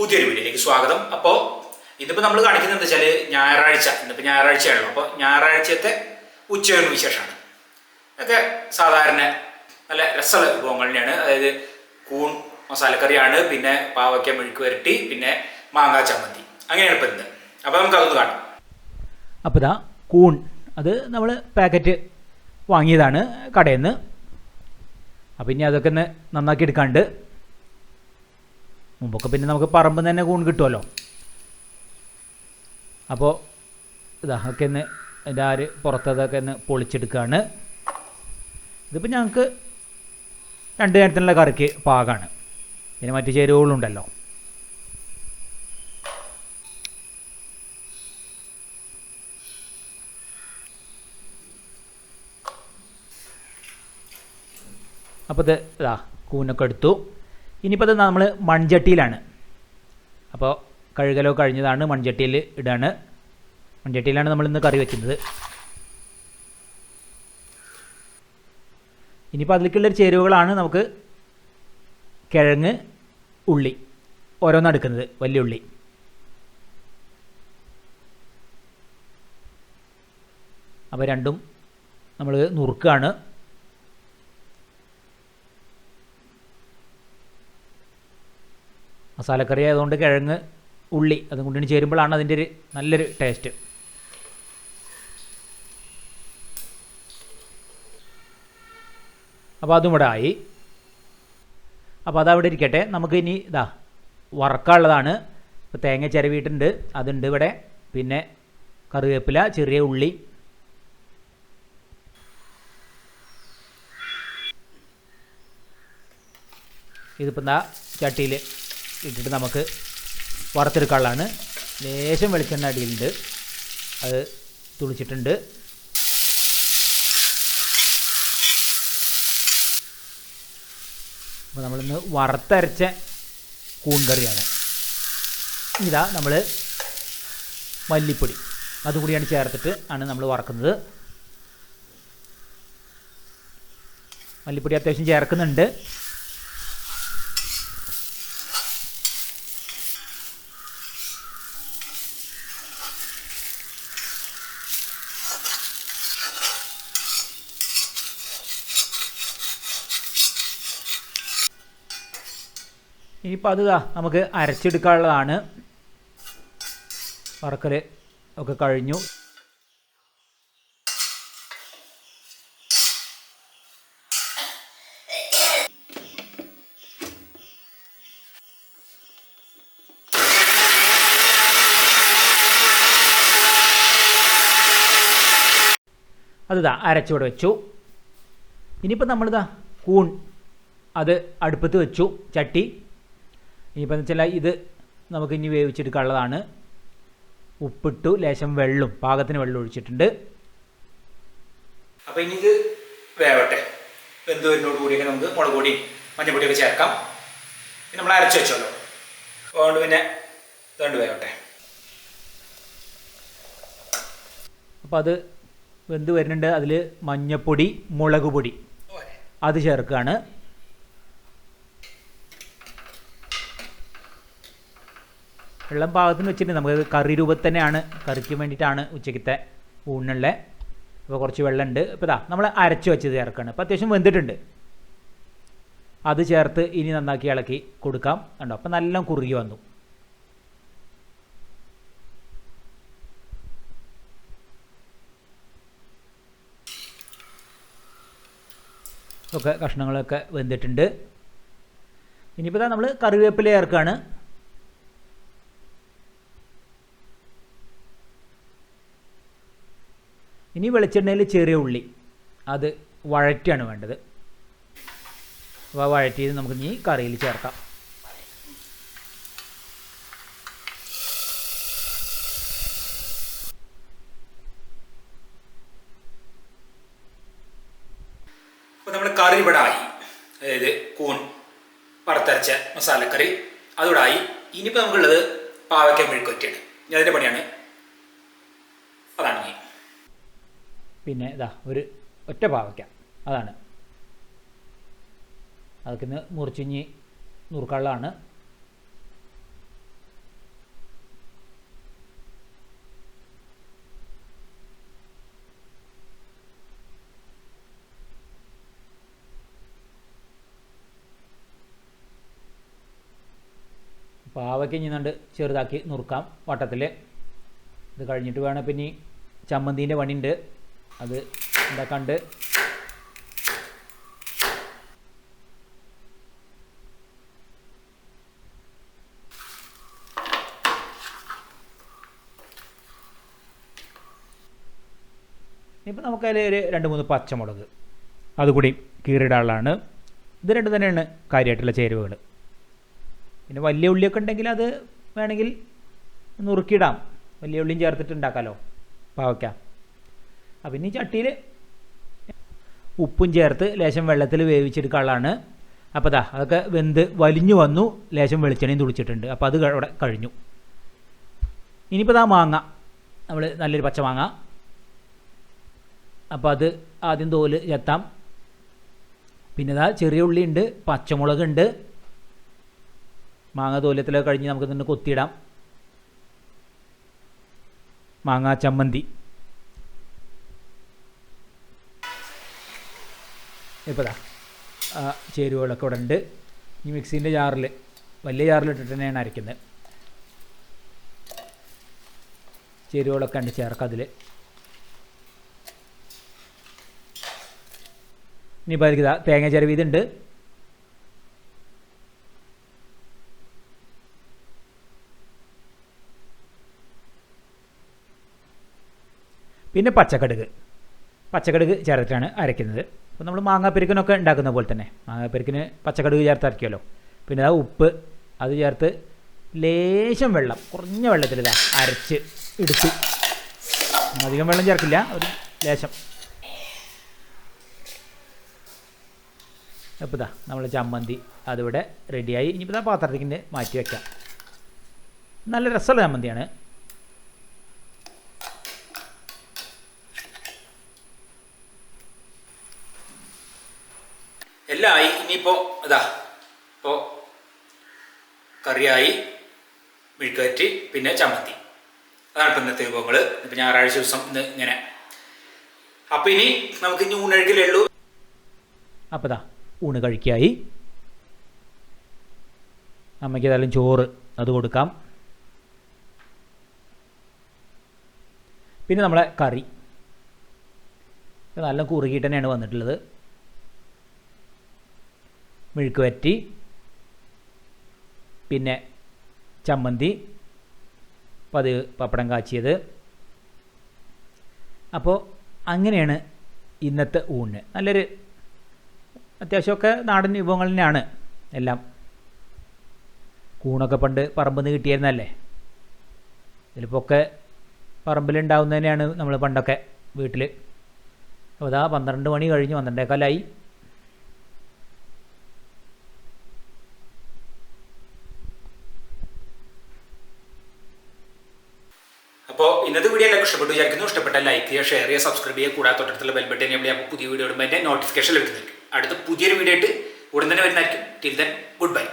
പുതിയൊരു വീഡിയോയിലേക്ക് സ്വാഗതം. അപ്പോൾ ഇതിപ്പോൾ നമ്മൾ കാണിക്കുന്നത് വെച്ചാൽ ഞായറാഴ്ച. ഇന്നിപ്പോൾ ഞായറാഴ്ചയാണല്ലോ. അപ്പോൾ ഞായറാഴ്ചത്തെ ഉച്ചയൂണ് വിശേഷമാണ് ഒക്കെ സാധാരണ നല്ല രസമുള്ള വിഭവങ്ങൾ തന്നെയാണ്. അതായത് കൂൺ മസാലക്കറിയാണ് പിന്നെ പാവയ്ക്ക മെഴുക്ക് വരട്ടി പിന്നെ മാങ്ങാ ചമ്മന്തി. അങ്ങനെയാണ് ഇപ്പം ഇന്ന്. അപ്പോൾ നമുക്ക് അതൊന്ന് കാണാം. അപ്പോൾ ഇതാ കൂൺ. അത് നമ്മൾ പാക്കറ്റ് വാങ്ങിയതാണ് കടയിൽ നിന്ന് അപ്പം ഇനി അതൊക്കെ ഒന്ന് നന്നാക്കി എടുക്കാണ്ട് മുമ്പൊക്കെ പിന്നെ നമുക്ക് പറമ്പിൽ നിന്ന് തന്നെ കൂൺ കിട്ടുമല്ലോ അപ്പോൾ ഇതൊക്കെ ഒന്ന് എന്റെ ആര് പുറത്തതൊക്കെ ഒന്ന് പൊളിച്ചെടുക്കുകയാണ് ഇതിപ്പോൾ ഞങ്ങൾക്ക് രണ്ട് നേരത്തിനുള്ള കറിക്ക് പാകമാണ് പിന്നെ മറ്റു ചേരുവകളുണ്ടല്ലോ. അപ്പോൾ ഇത് ഇതാ കൂനൊക്കെ എടുത്തു. ഇനിയിപ്പോൾ നമ്മൾ മൺചട്ടിയിലാണ്. അപ്പോൾ കഴുകലോ കഴിഞ്ഞതാണ് മൺചട്ടിയിൽ ഇടാണ്. മൺചട്ടിയിലാണ് നമ്മൾ ഇന്ന് കറി വെക്കുന്നത്. ഇനിയിപ്പോൾ അതിലേക്കുള്ള ചേരുവകളാണ് നമുക്ക് കിഴങ്ങ് ഉള്ളി. ഓരോന്നെടുക്കുന്നത് വലിയ ഉള്ളി. അപ്പോൾ രണ്ടും നമ്മൾ നുറുക്കുകയാണ് മസാലക്കറി ആയതുകൊണ്ട് കിഴങ്ങ് ഉള്ളി അതും കൊണ്ടിന് ചേരുമ്പോഴാണ് അതിന്റെ ഒരു നല്ലൊരു ടേസ്റ്റ് അപ്പോൾ അതും ഇവിടെ ആയി. അപ്പോൾ അതവിടെ ഇരിക്കട്ടെ. നമുക്ക് ഇനി ഇതാ വറക്കാനുള്ളതാണ്. ഇപ്പോൾ തേങ്ങ ചിരവിയിട്ടുണ്ട്. അതുണ്ട് ഇവിടെ. പിന്നെ കറിവേപ്പില ചെറിയ ഉള്ളി. ഇതിപ്പോൾ എന്താ ചട്ടിയിൽ ഇട്ടിട്ട് നമുക്ക് വറുത്തെടുക്കാനുള്ളതാണ്. ലേശം വെളിച്ചെണ്ണ അടിയിലുണ്ട്. അത് തുളിച്ചിട്ടുണ്ട്. അപ്പോൾ നമ്മളിന്ന് വറുത്തരച്ച കൂൺ കറിയാണ് ഇതാ നമ്മൾ മല്ലിപ്പൊടി. അതുകൂടിയാണ് ചേർത്തിട്ട് ആണ് നമ്മൾ വറക്കുന്നത്. മല്ലിപ്പൊടി അത്യാവശ്യം ചേർക്കുന്നുണ്ട്. ഇനിയിപ്പോൾ അത് നമുക്ക് അരച്ചെടുക്കാനുള്ളതാണ്. വറക്കൽ ഒക്കെ കഴിഞ്ഞു. അതിതാ അരച്ചിവിടെ വെച്ചു. ഇനിയിപ്പോൾ നമ്മളിതാ കൂൺ അത് അടുപ്പത്ത് വെച്ചു. ചട്ടി. ഇനിയിപ്പോൾ എന്ന് വെച്ചാൽ ഇത് നമുക്ക് ഇനി വേവിച്ചെടുക്കാനുള്ളതാണ്. ഉപ്പിട്ടു ലേശം വെള്ളം പാകത്തിന് വെള്ളം ഒഴിച്ചിട്ടുണ്ട്. അപ്പോൾ ഇനി ഇത് വേവട്ടെ. വെന്ത് വരുന്നോട് കൂടിയൊക്കെ നമുക്ക് മുളക് പൊടി മഞ്ഞപ്പൊടിയൊക്കെ ചേർക്കാം. നമ്മൾ അരച്ച് വെച്ചല്ലോ അതുകൊണ്ട് പിന്നെ ഇതുകൊണ്ട് വേവട്ടെ. അപ്പോൾ അത് വെന്ത് വരുന്നുണ്ട്. അതിൽ മഞ്ഞപ്പൊടി മുളക് പൊടി അത് ചേർക്കുകയാണ് വെള്ളം പാകത്തിന് വെച്ചിട്ട് നമുക്ക് കറി രൂപത്തിൽ തന്നെയാണ് കറിക്ക് വേണ്ടിയിട്ടാണ് ഉച്ചക്കത്തെ ഊണിനുള്ളത് അപ്പോൾ കുറച്ച് വെള്ളമുണ്ട്. ഇപ്പോൾ ഇതാ നമ്മൾ അരച്ച് വെച്ചത് ചേർക്കുകയാണ് അപ്പോൾ അത്യാവശ്യം വെന്തിട്ടുണ്ട്. അത് ചേർത്ത് ഇനി നന്നാക്കി ഇളക്കി കൊടുക്കാം. കണ്ടോ? അപ്പോൾ നല്ല കുറുകി വന്നു. ഒക്കെ കഷ്ണങ്ങളൊക്കെ വെന്തിട്ടുണ്ട്. ഇനിയിപ്പോൾ നമ്മൾ കറിവേപ്പില ചേർക്കുകയാണ് ഇനി വെളിച്ചെണ്ണയിൽ ചെറിയ ഉള്ളി. അത് വഴറ്റിയാണ് വേണ്ടത്. അപ്പോൾ വഴറ്റിയത് നമുക്ക് ഇനി കറിയിൽ ചേർക്കാം. അപ്പോൾ നമ്മൾ കറി ഇവിടെ ആയി. അതായത് കൂൺ വറുത്തരച്ച മസാലക്കറി അതോടായി ഇനിയിപ്പോൾ നമുക്കുള്ളത് പാവയ്ക്ക മെഴുക്കൊറ്റയാണ് അതിന്റെ പണിയാണ് പിന്നെ ഇതാ ഒരു ഒറ്റ പാവയ്ക്ക. അതാണ്. അതൊക്കെ ഇന്ന് മുറിച്ചിഞ്ഞി നുറുക്കള്ളാണ് പാവയ്ക്ക് ഇഞ്ഞുണ്ട് ചെറുതാക്കി നുറുക്കാം വട്ടത്തിൽ ഇത് കഴിഞ്ഞിട്ട് വേണം പിന്നെ ചമ്മന്തിന്റെ പണിയുണ്ട്. അത് ഉണ്ടാക്കാണ്ട് ഇപ്പം നമുക്കതിൽ ഒരു രണ്ട് മൂന്ന് പച്ചമുളക്. അതുകൂടി കീറിടാനുള്ളതാണ് ഇത് രണ്ട് തന്നെയാണ് കാര്യമായിട്ടുള്ള ചേരുവകൾ പിന്നെ വലിയ ഉള്ളിയൊക്കെ ഉണ്ടെങ്കിൽ അത് വേണമെങ്കിൽ നുറുക്കിയിടാം. വലിയ ഉള്ളിയും ചേർത്തിട്ട് ഉണ്ടാക്കാമല്ലോ പാവയ്ക്ക. അപ്പം ഇനി ചട്ടിയിൽ ഉപ്പും ചേർത്ത് ലേശം വെള്ളത്തിൽ വേവിച്ചെടുക്കാനുള്ളതാണ് അപ്പോൾ ദാ അതൊക്കെ വെന്ത് വലിഞ്ഞു വന്നു. ലേശം വെളിച്ചെണ്ണയും തുളിച്ചിട്ടുണ്ട് അപ്പോൾ അത് അവിടെ കഴിഞ്ഞു. ഇനിയിപ്പോൾ ദാ മാങ്ങ. നമ്മൾ നല്ലൊരു പച്ച മാങ്ങ. അപ്പോൾ അത് ആദ്യം തോൽ ചെത്താം. പിന്നെ ഇതാ ചെറിയ ഉള്ളി ഉണ്ട് പച്ചമുളക് ഉണ്ട്. മാങ്ങ തോലത്തിലൊക്കെ കഴിഞ്ഞ് നമുക്ക് തന്നെ കൊത്തിയിടാം. മാങ്ങ ചമ്മന്തി. ഇപ്പോൾ ആ ചേരുവകളൊക്കെ ഇവിടെ ഉണ്ട്. ഈ മിക്സീന്റെ ജാറിൽ വലിയ ജാറിൽ ഇട്ടിട്ട് തന്നെയാണ് അരയ്ക്കുന്നത്. ചേരുവകളൊക്കെ ഉണ്ട് ചേർക്കാം അതിൽ ഇനിയിപ്പോൾ അതിലേക്ക് തേങ്ങ ചിരവ് ഇതുണ്ട്. പിന്നെ പച്ചക്കടുക്. പച്ചക്കടുക് ചേർത്തിട്ടാണ് അരയ്ക്കുന്നത്. അപ്പോൾ നമ്മൾ മാങ്ങാപ്പെരുക്കിനൊക്കെ ഉണ്ടാക്കുന്ന പോലെ തന്നെ. മാങ്ങാപ്പെരുക്കിന് പച്ചക്കടുക് ചേർത്ത് ഇറക്കിയല്ലോ പിന്നെ ആ ഉപ്പ് അത് ചേർത്ത് ലേശം വെള്ളം കുറഞ്ഞ വെള്ളത്തിൽ ഇതാ അരച്ച് എടുത്ത്. അധികം വെള്ളം ചേർക്കില്ല ഒരു ലേശം. അപ്പോൾ ഇതാ നമ്മൾ ചമ്മന്തി അതിവിടെ റെഡിയായി ഇനിയിപ്പോൾ ഇതാ പാത്രത്തിന്റെ മാറ്റി വയ്ക്കാം നല്ല രസമുള്ള ചമ്മന്തിയാണ്. എല്ലാം ആയി ഇനിയിപ്പോൾ ഇതാ ഇപ്പോൾ കറിയായി മെഴുക്കുവരട്ടി പിന്നെ ചമ്മന്തി. അതാണ് ഇപ്പം ഇന്നത്തെ വിഭവങ്ങൾ ഇപ്പം ഞായറാഴ്ച ദിവസം ഇന്ന് ഇങ്ങനെ. അപ്പം ഇനി നമുക്ക് ഇനി ഊണഴുകിലേ ഉള്ളൂ. അപ്പോൾ ഇതാ ഊണ് കഴിക്കായി. അമ്മയ്ക്ക് ഏതായാലും ചോറ് അത് കൊടുക്കാം. പിന്നെ നമ്മളെ കറി. നല്ല കുറുകിയിട്ട് തന്നെയാണ് വന്നിട്ടുള്ളത്. മെഴുക്ക് വരട്ടി പിന്നെ ചമ്മന്തി പതിവ് പപ്പടം കാച്ചിയത്. അപ്പോൾ അങ്ങനെയാണ് ഇന്നത്തെ ഊണ്. നല്ലൊരു അത്യാവശ്യമൊക്കെ നാടൻ വിഭവങ്ങൾ തന്നെയാണ്. എല്ലാം കൂണൊക്കെ പണ്ട് പറമ്പിൽ നിന്ന് കിട്ടിയിരുന്നല്ലേ? ചിലപ്പോൾ ഒക്കെ പറമ്പിലുണ്ടാവുന്നതന്നെയാണ് നമ്മൾ പണ്ടൊക്കെ വീട്ടിൽ അപ്പോൾ അതാ പന്ത്രണ്ട് മണി കഴിഞ്ഞ് പന്ത്രണ്ടേക്കാലായി അപ്പോൾ ഇന്നത്തെ വീഡിയോ എല്ലാവർക്കും ഇഷ്ടപ്പെട്ടു വിചാരിക്കുന്നു. ഇഷ്ടപ്പെട്ട ലൈക്ക് ചെയ്യുക ഷെയർ ചെയ്യുക സബ്സ്ക്രൈബ് ചെയ്യുക. കൂടാതെ തൊട്ടടുത്തുള്ള ബെൽ ബട്ടൺ എവിടെ അപ്പോൾ പുതിയ വീഡിയോ ഇടുമ്പോൾ എന്റെ നോട്ടിഫിക്കേഷൻ ലഭിക്കുന്നതായിരിക്കും. അടുത്ത പുതിയൊരു വീഡിയോ ആയിട്ട് ഉടൻ തന്നെ വരുന്നതായിരിക്കും. Till then good bye